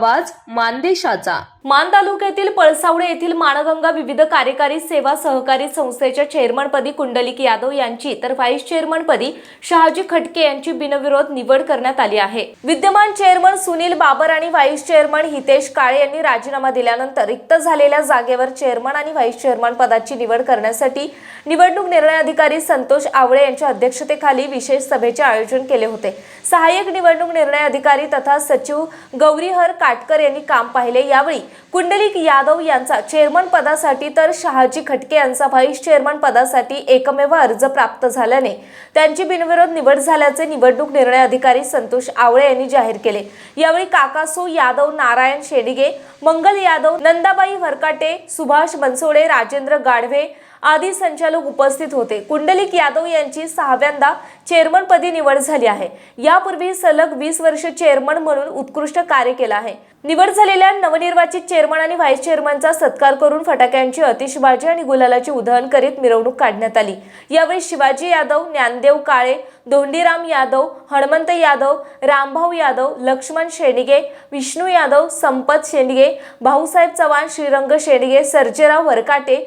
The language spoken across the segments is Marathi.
आवाज मानदेशाचा. मान तालुक्यातील पळसावडे येथील माणगंगा विविध कार्यकारी सेवा सहकारी संस्थेच्या चेअरमनपदी कुंडलिक यादव यांची तर व्हाईस चेअरमनपदी शहाजी खटके यांची बिनविरोध निवड करण्यात आली आहे. विद्यमान चेअरमन सुनील बाबर आणि व्हाईस चेअरमन हितेश काळे यांनी राजीनामा दिल्यानंतर रिक्त झालेल्या जागेवर चेअरमन आणि व्हाईस चेअरमन पदाची निवड करण्यासाठी निवडणूक निर्णय अधिकारी संतोष आवळे यांच्या अध्यक्षतेखाली विशेष सभेचे आयोजन केले होते. सहाय्यक निवडणूक निर्णय अधिकारी तथा सचिव गौरीहर काटकर यांनी काम पाहिले. यावेळी कुंडलिक यादव यांचा चेअरमन पदासाठी तर शहाजी खटके यांचा व्हाईस चेअरमन पदासाठी एकमेव अर्ज प्राप्त झाल्याने त्यांची बिनविरोध निवड झाल्याचे निवडणूक निर्णय अधिकारी संतोष आवळे यांनी जाहीर केले. यावेळी काकासू यादव नारायण शेडिगे मंगल यादव नंदाबाई वरकाटे सुभाष बनसोडे राजेंद्र गाढवे आदी संचालक उपस्थित होते. कुंडलिक यादव यांची सहाव्यांदा चेअरमनपदी निवड झाली आहे. यापूर्वी सलग वीस वर्ष चेअरमन म्हणून उत्कृष्ट कार्य केलं आहे. निवड झालेल्या नवनिर्वाचित चेअरमन आणि व्हाईस चेअरमनचा सत्कार करून फटाक्यांची अतिशबाजी आणि गुलालाची उधळण करीत मिरवणूक काढण्यात आली. यावेळी शिवाजी यादव ज्ञानदेव काळे धोंडीराम यादव हनुमंत यादव रामभाऊ यादव लक्ष्मण शेंडगे विष्णू यादव संपत शेंडगे भाऊसाहेब चव्हाण श्रीरंग शेंडगे सर्जेराव वरकाटे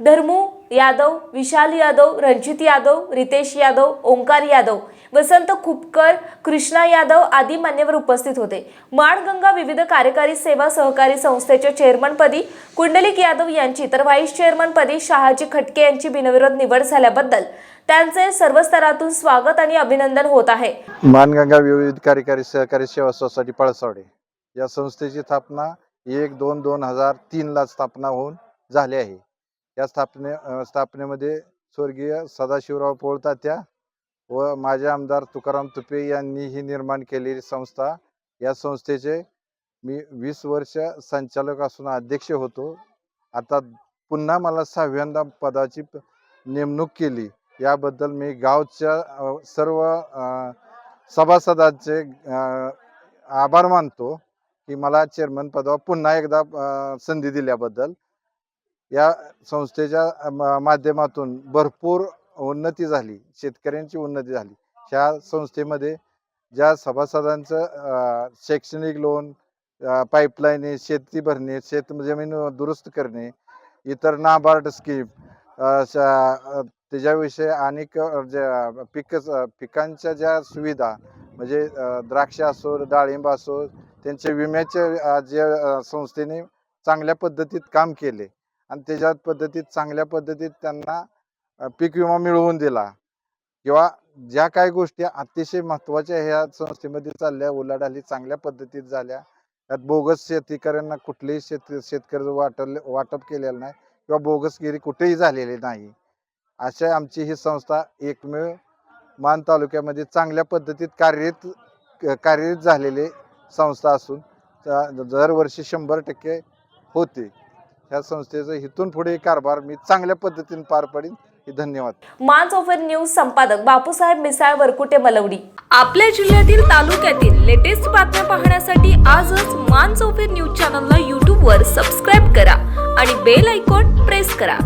धर्मू यादव विशाल यादव रणजित यादव रितेश यादव ओंकार यादव वसंत खुपकर कृष्णा यादव आदी मान्यवर उपस्थित होते. माणगंगा विविध कार्यकारी सेवा सहकारी संस्थेच्या चेअरमनपदी कुंडलिक यादव यांची तर व्हाईस चेअरमनपदी शहाजी खटके यांची बिनविरोध निवड झाल्याबद्दल त्यांचे सर्व स्तरातून स्वागत आणि अभिनंदन होत आहे. माणगंगा विविध कार्यकारी सहकारी सेवा सोसायटी पळसवडे. या संस्थेची स्थापना एक दोन दोन हजार तीनला स्थापना होऊन झाली आहे. या स्थापने स्थापनेमध्ये स्वर्गीय सदाशिवराव पोळतात्या व माझे आमदार तुकाराम तुपे यांनी ही निर्माण केलेली संस्था. या संस्थेचे मी वीस वर्ष संचालक असून अध्यक्ष होतो. आता पुन्हा मला सहाव्यांदा पदाची प- नेमणूक केली. याबद्दल मी गावच्या सर्व सभासदांचे आभार मानतो की मला चेअरमन पदावर पुन्हा एकदा संधी दिल्याबद्दल. या संस्थेच्या माध्यमातून भरपूर उन्नती झाली. शेतकऱ्यांची उन्नती झाली. ह्या संस्थेमध्ये ज्या सभासदांचं शैक्षणिक लोन पाईपलाईन शेती भरणे शेत जमीन दुरुस्त करणे इतर नाबार्ड स्कीम त्याच्याविषयी अनेक ज्या पिक पिकांच्या ज्या सुविधा म्हणजे द्राक्ष असो डाळिंब असो त्यांचे विम्याचे ज्या जे संस्थेने चांगल्या पद्धतीत काम केले. आणि त्याच्या पद्धतीत चांगल्या पद्धतीत त्यांना पीक विमा मिळवून दिला. किंवा ज्या काही गोष्टी अतिशय महत्त्वाच्या ह्या संस्थेमध्ये चालल्या उलाढाली चांगल्या पद्धतीत झाल्या. त्यात बोगस शेतकऱ्यांना कुठलेही शेत शेतकरी वाटले वाटप केलेलं नाही किंवा बोगसगिरी कुठेही झालेली नाही. अशा आमची ही संस्था एकमेव मान तालुक्यामध्ये चांगल्या पद्धतीत कार्यरत कार्यरत झालेली संस्था असून दरवर्षी शंभर टक्के होते. ह्या संस्थेचं इथून पुढे कारभार मी चांगल्या पद्धतीने पार पाडीन. हे धन्यवाद. मान ऑफर न्यूज संपादक बापूसाहेब मिसाळ वरकुटे मलवडी. आपल्या जिल्ह्यातील तालुक्यातील लेटेस्ट बातम्या पाहण्यासाठी आजच मान चौफेर न्यूज चॅनलला यूट्यूबवर सबस्क्राईब करा आणि बेल आयकॉन प्रेस करा.